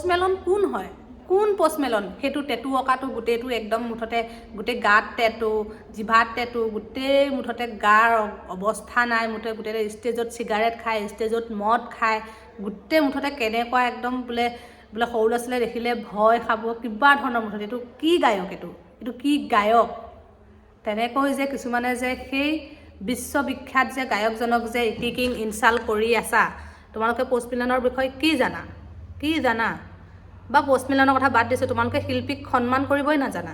পষ্টমেলন কোন হয়? কোন পষ্টমেলন সেইটো টেটু অঁকাটো গোটেইটো একদম মুঠতে গোটেই গাত টেটু জিভাত টেটু গোটেই মুঠতে গাৰ অৱস্থা নাই মুঠতে গোটেই ষ্টেজত চিগাৰেট খায় ষ্টেজত মদ খায় গোটেই মুঠতে কেনেকুৱা একদম বোলে বোলে সৰু ল'ৰা ছোৱালীয়ে দেখিলে ভয় খাব কিবা ধৰণৰ মুঠতে এইটো কি গায়ক এইটো? এইটো কি গায়ক? তেনেকৈ যে কিছুমানে যে সেই বিশ্ববিখ্যাত যে গায়কজনক যে ইটিকিং ইনচাল্ট কৰি আছা তোমালোকে পষ্টমিলনৰ বিষয়ে কি জানা? কি জানা? বা পষ্টমিলনৰ কথা বাদ দিছোঁ তোমালোকে শিল্পীক সন্মান কৰিবই নাজানা।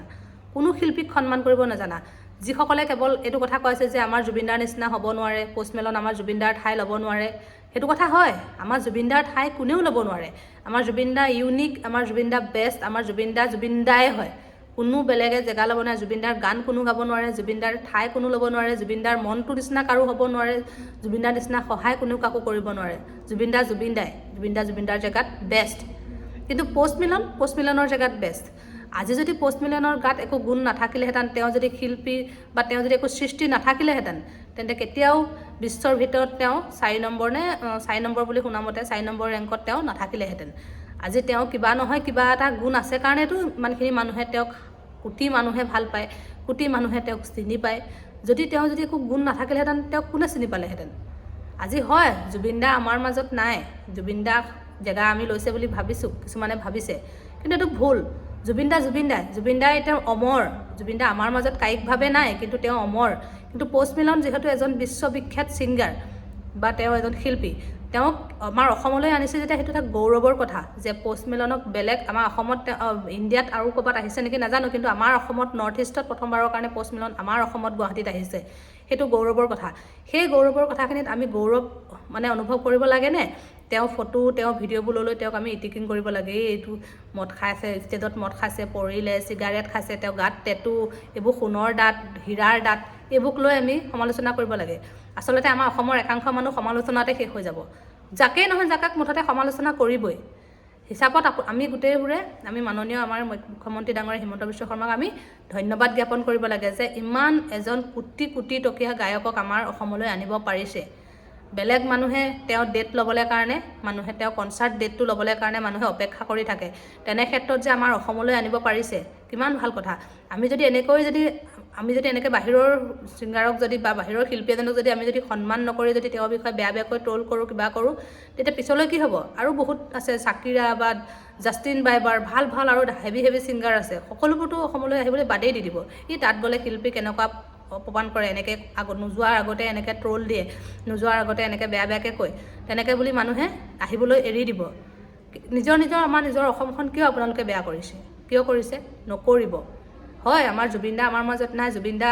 কোনো শিল্পীক সন্মান কৰিব নাজানা। যিসকলে কেৱল এইটো কথা কৈছে যে আমাৰ জুবিনদাৰ নিচিনা হ'ব নোৱাৰে পষ্টমেলন আমাৰ জুবিনদাৰ ঠাই ল'ব নোৱাৰে সেইটো কথা হয়। আমাৰ জুবিনদাৰ ঠাই কোনেও ল'ব নোৱাৰে। আমাৰ জুবিনদা ইউনিক আমাৰ জুবিনদা বেষ্ট আমাৰ জুবিনদা জুবিনদাই হয়। কোনো বেলেগে জেগা ল'ব নোৱাৰে জুবিনদাৰ গান কোনো গাব নোৱাৰে জুবিনদাৰ ঠাই কোনো ল'ব নোৱাৰে জুবিনদাৰ মনটো নিচিনা কাৰো হ'ব নোৱাৰে জুবিনদাৰ নিচিনা সহায় কোনেও কাকো কৰিব নোৱাৰে। জুবিনদা জুবিনদাই জুবিনদা জুবিনদাৰ জেগাত বেষ্ট কিন্তু পষ্টমিলন পষ্টমিলনৰ জেগাত বেষ্ট আজি যদি পষ্টমিলনৰ গাত একো গুণ নাথাকিলেহেঁতেন তেওঁ যদি শিল্পী বা তেওঁ যদি একো সৃষ্টি নাথাকিলেহেঁতেন তেন্তে কেতিয়াও বিশ্বৰ ভিতৰত তেওঁ চাৰি নম্বৰ নে চাৰি নম্বৰ বুলি শুনামতে চাৰি নম্বৰ ৰেংকত তেওঁ নাথাকিলেহেঁতেন। আজি তেওঁ কিবা নহয় কিবা এটা গুণ আছে কাৰণেতো ইমানখিনি মানুহে তেওঁক কোটি মানুহে ভাল পায় কোটি মানুহে তেওঁক চিনি পায়। যদি তেওঁ যদি একো গুণ নাথাকিলেহেঁতেন তেওঁক কোনে চিনি পালেহেঁতেন? আজি হয় জুবিনদা আমাৰ মাজত নাই। জুবিনদা জেগা আমি লৈছে বুলি ভাবিছোঁ কিছুমানে ভাবিছে। কিন্তু এইটো ভুল। জুবিনদা জুবিনদাই জুবিনদাই এতিয়া অমৰ জুবিনদা আমাৰ মাজত কায়িকভাৱে নাই কিন্তু তেওঁ অমৰ। কিন্তু পষ্টমিলন যিহেতু এজন বিশ্ববিখ্যাত ছিংগাৰ বা তেওঁ এজন শিল্পী তেওঁক আমাৰ অসমলৈ আনিছে যেতিয়া সেইটো এটা গৌৰৱৰ কথা যে পষ্টমেলনক বেলেগ আমাৰ অসমত তেওঁ- ইণ্ডিয়াত আৰু ক'ৰবাত আহিছে নেকি নাজানো কিন্তু আমাৰ অসমত নৰ্থ ইষ্টত প্ৰথমবাৰৰ কাৰণে পষ্টমেলন আমাৰ অসমত গুৱাহাটীত আহিছে। সেইটো গৌৰৱৰ কথা। সেই গৌৰৱৰ কথাখিনিত আমি গৌৰৱ মানে অনুভৱ কৰিব লাগেনে তেওঁ ফটো তেওঁ ভিডিঅ'বোৰ লৈ লৈ তেওঁক আমি ইটিকিং কৰিব লাগে। এই এইটো মদ খাইছে ষ্টেজত মদ খাইছে পৰিলে চিগাৰেট খাইছে তেওঁ গাত টেটু এইবোৰ সোণৰ দাঁত হীৰাৰ দাঁত এইবোৰক লৈ আমি সমালোচনা কৰিব লাগে। আচলতে আমাৰ অসমৰ একাংশ মানুহ সমালোচনাতে শেষ হৈ যাব। যাকেই নহয় যাকাক মুঠতে সমালোচনা কৰিবই। হিচাপত আমি গোটেইবোৰে আমি মাননীয় আমাৰ মুখ্যমন্ত্ৰী ডাঙৰীয়া হিমন্ত বিশ্ব শৰ্মাক আমি ধন্যবাদ জ্ঞাপন কৰিব লাগে যে ইমান এজন কোটি কোটি টকীয়া গায়কক আমাৰ অসমলৈ আনিব পাৰিছে। বেলেগ মানুহে তেওঁ ডেট ল'বলৈ কাৰণে মানুহে তেওঁ কনচাৰ্ট ডেটটো ল'বলৈ কাৰণে মানুহে অপেক্ষা কৰি থাকে। তেনে ক্ষেত্ৰত যে আমাৰ অসমলৈ আনিব পাৰিছে কিমান ভাল কথা। আমি যদি এনেকৈ যদি আমি যদি এনেকৈ বাহিৰৰ ছিংগাৰক যদি বা বাহিৰৰ শিল্পী এজনক যদি আমি যদি সন্মান নকৰি যদি তেওঁৰ বিষয়ে বেয়া বেয়াকৈ ট্ৰল কৰোঁ কিবা কৰোঁ তেতিয়া পিছলৈ কি হ'ব? আৰু বহুত আছে চাকিৰা বা জাষ্টিন বাইবাৰ ভাল ভাল আৰু হেভি হেভি ছিংগাৰ আছে। সকলোবোৰতো অসমলৈ আহিবলৈ বাদেই দি দিব। ই তাত গ'লে শিল্পী কেনেকুৱা অপমান কৰে এনেকৈ আগত নোযোৱাৰ আগতে এনেকৈ ট্ৰল দিয়ে নোযোৱাৰ আগতে এনেকৈ বেয়া বেয়াকৈ কয় তেনেকৈ বুলি মানুহে আহিবলৈ এৰি দিব। নিজৰ নিজৰ আমাৰ নিজৰ অসমখন কিয় আপোনালোকে বেয়া কৰিছে? কিয় কৰিছে? নকৰিব। হয় আমাৰ জুবিনদা আমাৰ মাজত নাই জুবিনদা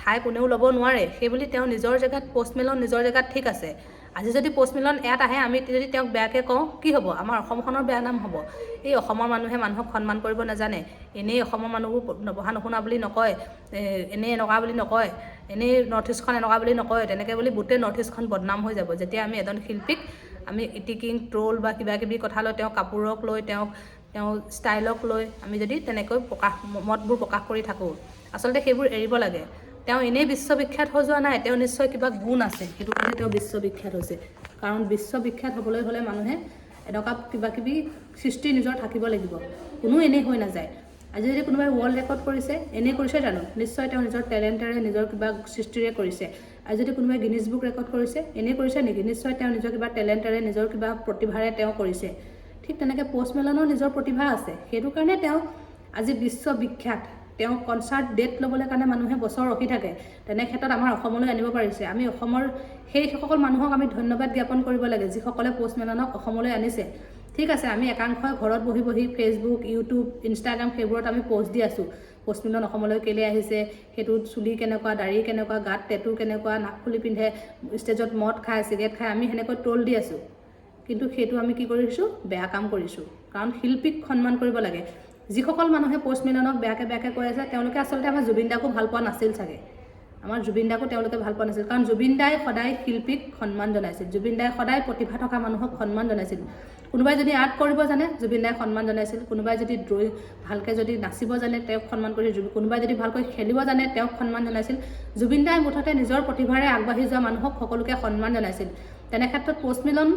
ঠাই কোনেও ল'ব নোৱাৰে সেইবুলি তেওঁ নিজৰ জেগাত পষ্টমেলন নিজৰ জেগাত ঠিক আছে। আজি যদি পষ্টমেলন ইয়াত আহে আমি যদি তেওঁক বেয়াকৈ কওঁ কি হ'ব? আমাৰ অসমখনৰ বেয়া নাম হ'ব। এই অসমৰ মানুহে মানুহক সন্মান কৰিব নাজানে। এনেই অসমৰ মানুহবোৰ নবহা নুশুনা বুলি নকয়। এনেই এনেকুৱা বুলি নকয়। এনেই নৰ্থ ইষ্টখন এনেকুৱা বুলি নকয়। তেনেকৈ বুলি গোটেই নৰ্থ ইষ্টখন বদনাম হৈ যাব। যেতিয়া আমি এজন শিল্পীক আমি ইটিকিং ট্ৰল বা কিবা কিবি কথা লৈ তেওঁ কাপোৰক লৈ তেওঁক তেওঁ ষ্টাইলক লৈ আমি যদি তেনেকৈ প্ৰকাশ মতবোৰ প্ৰকাশ কৰি থাকোঁ আচলতে সেইবোৰ এৰিব লাগে। তেওঁ এনেই বিশ্ববিখ্যাত হৈ যোৱা নাই তেওঁ নিশ্চয় কিবা গুণ আছে সেইটো কাৰণে তেওঁ বিশ্ববিখ্যাত হৈছে। কাৰণ বিশ্ববিখ্যাত হ'বলৈ হ'লে মানুহে এনেকুৱা কিবা কিবি সৃষ্টি নিজৰ থাকিব লাগিব কোনো এনেই হৈ নাযায়। আজি যদি কোনোবাই ৱৰ্ল্ড ৰেকৰ্ড কৰিছে এনেই কৰিছে জানো? নিশ্চয় তেওঁ নিজৰ টেলেণ্টেৰে নিজৰ কিবা সৃষ্টিৰে কৰিছে। আৰু যদি কোনোবাই গিনিজ বুক ৰেকৰ্ড কৰিছে এনেই কৰিছে নেকি? নিশ্চয় তেওঁ নিজৰ কিবা টেলেণ্টেৰে নিজৰ কিবা প্ৰতিভাৰে তেওঁ কৰিছে। ঠিক তেনেকৈ পষ্টমেলনৰ নিজৰ প্ৰতিভা আছে সেইটো কাৰণে তেওঁ আজি বিশ্ববিখ্যাত। তেওঁ কনচাৰ্ট ডেট ল'বলৈ কাৰণে মানুহে বছৰ ৰখি থাকে তেনে ক্ষেত্ৰত আমাৰ অসমলৈ আনিব পাৰিছে। আমি অসমৰ সেইসকল মানুহক আমি ধন্যবাদ জ্ঞাপন কৰিব লাগে যিসকলে পষ্টমেলনক অসমলৈ আনিছে। ঠিক আছে আমি একাংশই ঘৰত বহি বহি ফেচবুক ইউটিউব ইনষ্টাগ্ৰাম সেইবোৰত আমি পষ্ট দি আছোঁ। পষ্টমেলন অসমলৈ কেলৈ আহিছে সেইটোত চুলি কেনেকুৱা দাড়ি কেনেকুৱা গাত টেটু কেনেকুৱা নাকফুলি পিন্ধে ষ্টেজত মদ খায় চিগৰেট খায় আমি সেনেকৈ ট্ৰল দি আছোঁ। কিন্তু সেইটো আমি কি কৰিছোঁ? বেয়া কাম কৰিছোঁ। কাৰণ শিল্পীক সন্মান কৰিব লাগে। যিসকল মানুহে পষ্টমেলনক বেয়াকৈ বেয়াকৈ কৈ আছে তেওঁলোকে আচলতে আমাৰ জুবিনদাকো ভাল পোৱা নাছিল চাগে। আমাৰ জুবিনদাকো তেওঁলোকে ভাল পোৱা নাছিল। কাৰণ জুবিনদাই সদায় শিল্পীক সন্মান জনাইছিল। জুবিনদাই সদায় প্ৰতিভা থকা মানুহক সন্মান জনাইছিল। কোনোবাই যদি আৰ্ট কৰিব জানে জুবিনদাই সন্মান জনাইছিল। কোনোবাই যদি ড্ৰয়িং ভালকৈ যদি নাচিব জানে তেওঁক সন্মান কৰি জুবি- কোনোবাই যদি ভালকৈ খেলিব জানে তেওঁক সন্মান জনাইছিল। জুবিনদাই মুঠতে নিজৰ প্ৰতিভাৰে আগবাঢ়ি যোৱা মানুহক সকলোকে সন্মান জনাইছিল। তেনে ক্ষেত্ৰত পষ্টমিলন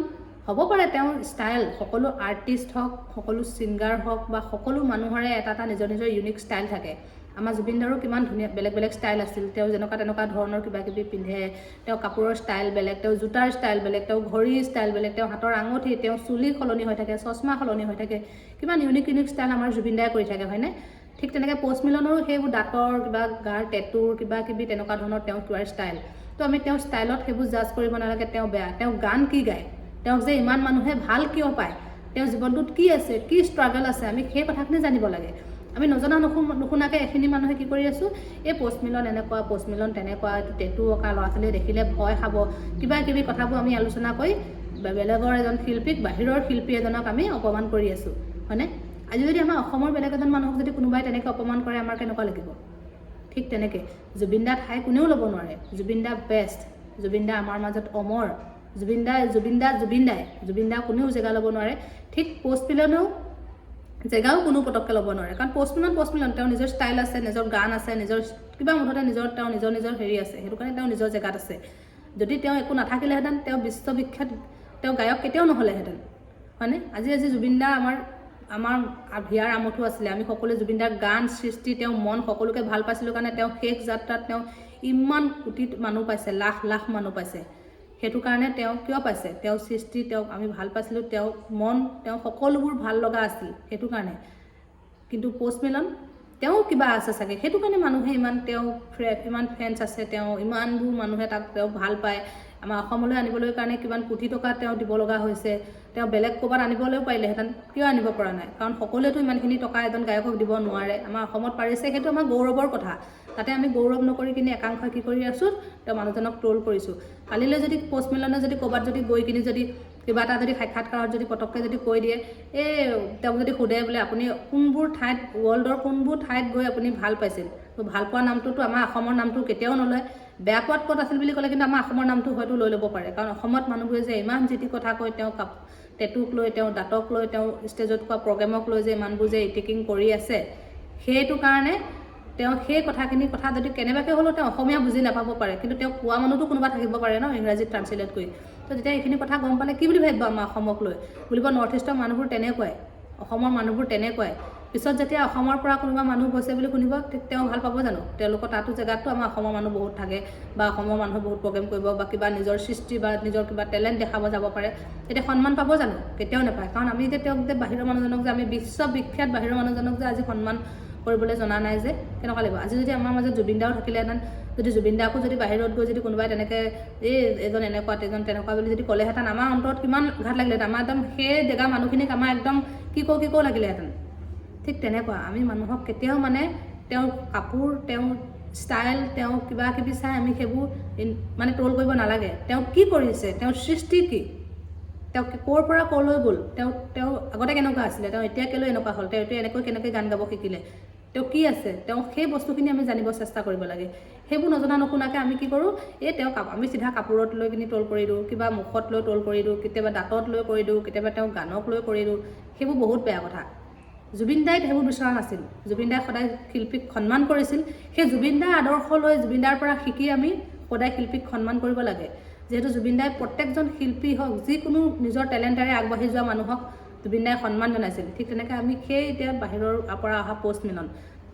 হ'ব পাৰে তেওঁৰ ষ্টাইল সকলো আৰ্টিষ্ট হওক সকলো ছিংগাৰ হওক বা সকলো মানুহৰে এটা এটা নিজৰ নিজৰ ইউনিক ষ্টাইল থাকে। আমাৰ জুবিন দাৰো কিমান ধুনীয়া বেলেগ বেলেগ ষ্টাইল আছিল। তেওঁ যেনেকুৱা তেনেকুৱা ধৰণৰ কিবা কিবি পিন্ধে তেওঁ কাপোৰৰ ষ্টাইল বেলেগ তেওঁ জোতাৰ ষ্টাইল বেলেগ তেওঁ ঘড়ীৰ ষ্টাইল বেলেগ তেওঁ হাতৰ আঙুঠি তেওঁ চুলি সলনি হৈ থাকে চশমা সলনি হৈ থাকে। কিমান ইউনিক ইউনিক ষ্টাইল আমাৰ জুবিন দাই কৰি থাকে হয়নে? ঠিক তেনেকৈ পষ্ট মিলনৰো সেইবোৰ দাঁতৰ কিবা গাৰ টেটুৰ কিবা কিবি তেনেকুৱা ধৰণৰ তেওঁ কিবা ষ্টাইল তো আমি তেওঁৰ ষ্টাইলত সেইবোৰ জাজ কৰিব নালাগে তেওঁ বেয়া। তেওঁ গান কি গায়? তেওঁক যে ইমান মানুহে ভাল কিয় পায় তেওঁৰ জীৱনটোত কি আছে কি ষ্ট্ৰাগল আছে আমি সেই কথাখিনি জানিব লাগে। আমি নজনা নুশু নুশুনাকৈ এখিনি মানুহে কি কৰি আছোঁ এই পষ্ট মিলন এনেকুৱা পষ্ট মিলন তেনেকুৱা টেটু অঁকা ল'ৰা ছোৱালীয়ে দেখিলে ভয় খাব কিবা কিবি কথাবোৰ আমি আলোচনা কৰি বেলেগৰ এজন শিল্পীক বাহিৰৰ শিল্পী এজনক আমি অপমান কৰি আছোঁ হয়নে? আজি যদি আমাৰ অসমৰ বেলেগ এজন মানুহক যদি কোনোবাই তেনেকৈ অপমান কৰে আমাৰ কেনেকুৱা লাগিব? ঠিক তেনেকৈ জুবিন দা ঠাই কোনেও ল'ব নোৱাৰে জুবিন দা বেষ্ট জুবিন দা আমাৰ মাজত অমৰ জুবিন দা জুবিন দা জুবিন দাই জুবিন দা কোনেও জেগা ল'ব নোৱাৰে। ঠিক পষ্ট মিলনেও জেগাও কোনো পটককৈ ল'ব নোৱাৰে। কাৰণ পষ্ট মিলন পষ্ট মিলন তেওঁৰ নিজৰ ষ্টাইল আছে নিজৰ গান আছে নিজৰ কিবা মুঠতে নিজৰ তেওঁৰ নিজৰ নিজৰ হেৰি আছে। সেইটো কাৰণে তেওঁ নিজৰ জেগাত আছে। যদি তেওঁ একো নাথাকিলেহেঁতেন তেওঁ বিশ্ববিখ্যাত তেওঁ গায়ক কেতিয়াও নহ'লেহেঁতেন। হয়নে? আজি আজি জুবিন দা আমাৰ আমাৰ হিয়াৰ আমঠু আছিলে। আমি সকলোৱে জুবিন দাৰ গান সৃষ্টি তেওঁ মন সকলোকে ভাল পাইছিলোঁ কাৰণে তেওঁ শেষ যাত্ৰাত তেওঁ ইমান কোটি মানুহ পাইছে লাখ লাখ মানুহ পাইছে। সেইটো কাৰণে তেওঁ কিয় পাইছে? তেওঁ সৃষ্টি তেওঁক আমি ভাল পাইছিলোঁ তেওঁ মন তেওঁ সকলোবোৰ ভাল লগা আছিল সেইটো কাৰণে। কিন্তু পষ্ট মিলন তেওঁ কিবা আছে চাগে? সেইটো কাৰণে মানুহে ইমান তেওঁ ইমান ফেন্স আছে তেওঁ ইমানবোৰ মানুহে তাক তেওঁ ভাল পায়। আমাৰ অসমলৈ আনিবলৈ কাৰণে কিমান কোটি টকা তেওঁ দিব লগা হৈছে। তেওঁ বেলেগ ক'ৰবাত আনিবলৈও পাৰিলেহেঁতেন কিয় আনিব পৰা নাই? কাৰণ সকলোৱেতো ইমানখিনি টকা এজন গায়কক দিব নোৱাৰে। আমাৰ অসমত পাৰিছে সেইটো আমাৰ গৌৰৱৰ কথা। তাতে আমি গৌৰৱ নকৰি কিনে একাংশই কি কৰি আছোঁ তেওঁ মানুহজনক ট্ৰল কৰিছোঁ। কালিলৈ যদি পষ্ট মিলনে যদি ক'ৰবাত যদি গৈ কিনি যদি কিবা এটা যদি সাক্ষাৎকাৰত যদি পটককৈ যদি কৈ দিয়ে এই তেওঁক যদি সোধে বোলে আপুনি কোনবোৰ ঠাইত ৱৰ্ল্ডৰ কোনবোৰ ঠাইত গৈ আপুনি ভাল পাইছিল? ভাল পোৱা নামটোতো আমাৰ অসমৰ নামটো কেতিয়াও নলয়। বেয়া পোৱাত ক'ত আছিল বুলি ক'লে কিন্তু আমাৰ অসমৰ নামটো হয়তো লৈ ল'ব পাৰে। কাৰণ অসমত মানুহবোৰে যে ইমান যি টি কথা কয় তেওঁ কাপ টেটুক লৈ তেওঁ দাঁতক লৈ তেওঁ ষ্টেজত কোৱা প্ৰগ্ৰেমক লৈ যে ইমানবোৰ যে ইটিকিং কৰি আছে সেইটো কাৰণে তেওঁ সেই কথাখিনি কথা যদি কেনেবাকৈ হ'লেও তেওঁ অসমীয়া বুজি নাপাব পাৰে কিন্তু তেওঁ কোৱা মানুহতো কোনোবা থাকিব পাৰে ন ইংৰাজীত ট্ৰান্সলেট কৰি। তো তেতিয়া এইখিনি কথা গম পালে কি বুলি ভাবিব আমাৰ অসমক লৈ? বুলিব নৰ্থ ইষ্টৰ মানুহবোৰ তেনেকুৱাই অসমৰ মানুহবোৰ তেনেকুৱাই। পিছত যেতিয়া অসমৰ পৰা কোনোবা মানুহ গৈছে বুলি শুনিব তেওঁ ভাল পাব জানো? তেওঁলোকৰ তাতো জেগাতো আমাৰ অসমৰ মানুহ বহুত থাকে বা অসমৰ মানুহ বহুত প্ৰগ্ৰেম কৰিব বা কিবা নিজৰ সৃষ্টি বা নিজৰ কিবা টেলেণ্ট দেখাব যাব পাৰে। তেতিয়া সন্মান পাব জানো? কেতিয়াও নাপায়। কাৰণ আমি যে তেওঁক যে বাহিৰৰ মানুহজনক যে আমি বিশ্ববিখ্যাত বাহিৰৰ মানুহজনক যে আজি সন্মান কৰিবলৈ জনা নাই যে কেনেকুৱা লাগিব। আজি যদি আমাৰ মাজত জুবিন দাও থাকিলেহেঁতেন যদি জুবিন দাকো যদি বাহিৰত গৈ যদি কোনোবাই তেনেকৈ এই এজন এনেকুৱা এজন তেনেকুৱা বুলি যদি ক'লেহেঁতেন আমাৰ অন্তৰত কিমান ঘাট লাগিলেহেঁতেন আমাৰ একদম সেই জেগা মানুহখিনিক আমাৰ একদম কি কওঁ কি কওঁ লাগিলেহেঁতেন ঠিক তেনেকুৱা আমি মানুহক কেতিয়াও মানে তেওঁৰ কাপোৰ তেওঁৰ ষ্টাইল তেওঁ কিবা কিবি চাই আমি সেইবোৰ মানে ট্ৰল কৰিব নালাগে। তেওঁ কি কৰিছে তেওঁৰ সৃষ্টি কি তেওঁ ক'ৰ পৰা ক'লৈ গ'ল তেওঁ তেওঁ আগতে কেনেকুৱা আছিলে তেওঁ এতিয়া কেলৈ এনেকুৱা হ'ল তেওঁ এতিয়া এনেকৈ কেনেকৈ গান গাব শিকিলে তেওঁ কি আছে? তেওঁ সেই বস্তুখিনি আমি জানিব চেষ্টা কৰিব লাগে। সেইবোৰ নজনা নুশুনাকৈ আমি কি কৰোঁ? এই তেওঁ আমি চিধা কাপোৰত লৈ কিনি ট্ৰল কৰি দিওঁ কিবা মুখত লৈ ট্ৰল কৰি দিওঁ কেতিয়াবা দাঁতত লৈ কৰি দিওঁ কেতিয়াবা তেওঁ গানক লৈ কৰি দিওঁ। সেইবোৰ বহুত বেয়া কথা। জুবিন দাই সেইবোৰ বিচৰা নাছিল। জুবিন দাই সদায় শিল্পীক সন্মান কৰিছিল। সেই জুবিন দাৰ আদৰ্শ লৈ জুবিন দাৰ পৰা শিকি আমি সদায় শিল্পীক সন্মান কৰিব লাগে। যিহেতু জুবিন দাই প্ৰত্যেকজন শিল্পী হওক যিকোনো নিজৰ টেলেণ্টেৰে আগবাঢ়ি যোৱা মানুহক জুবিন দাই সন্মান জনাইছিল। ঠিক তেনেকৈ আমি সেই এতিয়া বাহিৰৰ পৰা অহা পষ্ট মিলন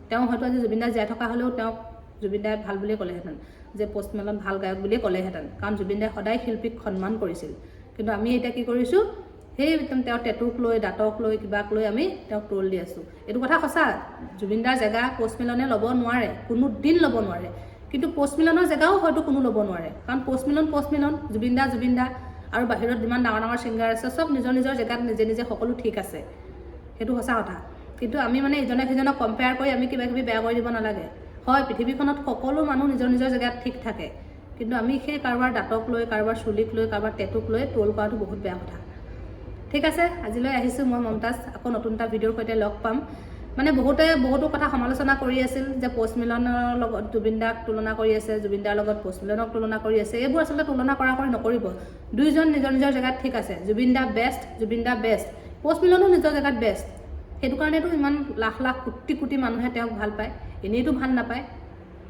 তেওঁ হয়তো আজি জুবিন দাই জীয়াই থকা হ'লেও তেওঁক জুবিন দাই ভাল বুলিয়ে ক'লেহেঁতেন যে পষ্ট মিলন ভাল গায়ক বুলিয়ে ক'লেহেঁতেন কাৰণ জুবিন দাই সদায় শিল্পীক সন্মান কৰিছিল। কিন্তু আমি এতিয়া কি কৰিছোঁ সেই একদম তেওঁৰ টেটুক লৈ দাঁতক লৈ কিবাক লৈ আমি তেওঁক ট্ৰল দি আছোঁ। এইটো কথা সঁচা জুবিনদাৰ জেগা পষ্ট মিলনে ল'ব নোৱাৰে কোনো দিন ল'ব নোৱাৰে। কিন্তু পষ্ট মিলনৰ জেগাও হয়তো কোনো ল'ব নোৱাৰে। কাৰণ পষ্ট মিলন পষ্ট মিলন জুবিন দা জুবিন দা আৰু বাহিৰত যিমান ডাঙৰ ডাঙৰ ছিংগাৰ আছে, চব নিজৰ নিজৰ জেগাত নিজে নিজে সকলো ঠিক আছে। সেইটো সঁচা কথা। কিন্তু আমি মানে ইজনে সিজনক কম্পেয়াৰ কৰি আমি কিবা কিবি বেয়া কৰি দিব নালাগে। হয়, পৃথিৱীখনত সকলো মানুহ নিজৰ নিজৰ জেগাত ঠিক থাকে। কিন্তু আমি সেই কাৰোবাৰ দাঁতক লৈ, কাৰোবাৰ চুলিক লৈ, কাৰোবাৰ টেটুক লৈ ট্ৰল কৰাটো বহুত বেয়া কথা। ঠিক আছে, আজিলৈ আহিছোঁ মই মমতাজ। আকৌ নতুন এটা ভিডিঅ'ৰ সৈতে লগ পাম। মানে বহুতে বহুতো কথা সমালোচনা কৰি আছিল যে পষ্ট মিলনৰ লগত জুবিন দাক তুলনা কৰি আছে জুবিন দাৰ লগত পষ্ট মিলনক তুলনা কৰি আছে। এইবোৰ আচলতে তুলনা কৰা কৰি নকৰিব। দুয়োজন নিজৰ নিজৰ জেগাত ঠিক আছে। জুবিন দা বেষ্ট জুবিন দা বেষ্ট পষ্ট মিলনো নিজৰ জেগাত বেষ্ট সেইটো কাৰণেতো ইমান লাখ লাখ কোটি কোটি মানুহে তেওঁক ভাল পায়। এনেইতো ভাল নাপায়।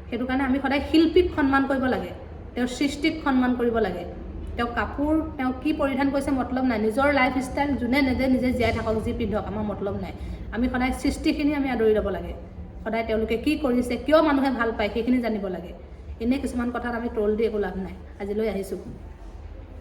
সেইটো কাৰণে আমি সদায় শিল্পীক সন্মান কৰিব লাগে। তেওঁৰ সৃষ্টিক সন্মান কৰিব লাগে। তেওঁ কাপোৰ তেওঁ কি পৰিধান কৰিছে মতলব নাই। নিজৰ লাইফ ষ্টাইল যোনে নিজে নিজে জীয়াই থাকক যি পিন্ধক আমাৰ মতলব নাই। আমি সদায় সৃষ্টিখিনি আমি আদৰি ল'ব লাগে। সদায় তেওঁলোকে কি কৰিছে কিয় মানুহে ভাল পায় সেইখিনি জানিব লাগে। এনেই কিছুমান কথাত আমি তল দি একো লাভ নাই। আজিলৈ আহিছোঁ।